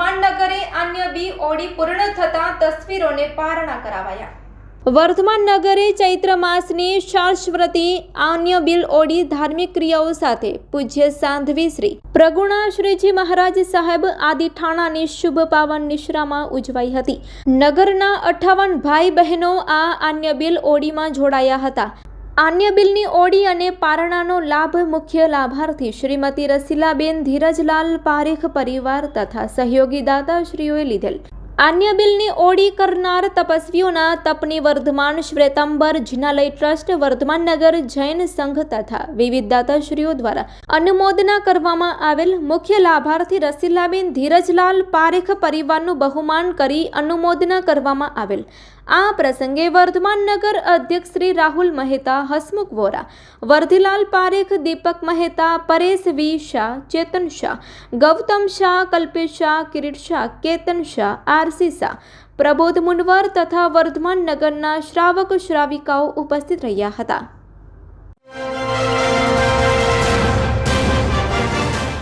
દિવાળી પૂર્ણ થતાં તસવીરોને પારણા કરાવાયા. વર્ધમાન નગરે ચૈત્ર માસની શાશ્વતી આન્ય બિલ ઓડી ધાર્મિક ક્રિયાઓ સાથે પૂજ્ય સાંધવી શ્રી. પ્રગુણા શ્રીજી મહારાજ સાહેબ આદિ ઠાણાની શુભ પાવન નિશ્રામાં ઉજવાઈ હતી. નગરના અઠાવન ભાઈ બહેનો આ આન્ય બિલ ઓડીમાં જોડાયા હતા. આન્ય બિલની ઓડી અને પારણાનો લાભ મુખ્ય લાભાર્થી શ્રીમતી રસીલાબેન ધીરજલાલ પારેખ પરિવાર તથા સહયોગી દાતાશ્રીઓએ લીધેલ. આન્ય બિલની ઓડી કરનાર તપસ્વીઓના તપની વર્ધમાન શ્વેતાંબર જિનાલય ટ્રસ્ટ વર્ધમાન નગર જૈન સંઘ તથા વિવિધ દાતાશ્રીઓ દ્વારા અનુમોદના કરવામાં આવેલ મુખ્ય લાભાર્થી રસીલાબેન ધીરજલાલ પારેખ પરિવારનું બહુમાન કરી અનુમોદના કરવામાં આવેલ. આ પ્રસંગે વર્ધમાન નગર અધ્યક્ષ શ્રી રાહુલ મહેતા, હસમુખ વોરા, વર્ધીલાલ પારેખ, દીપક મહેતા, પરેશ વી શાહ, ચેતન શાહ, ગૌતમ શાહ, કલ્પેશ શાહ, કિરીટ શાહ, કેતન શાહ આરસી શાહ પ્રબોધ મુનવર તથા વર્ધમાન નગરના શ્રાવક શ્રાવિકાઓ ઉપસ્થિત રહ્યા હતા.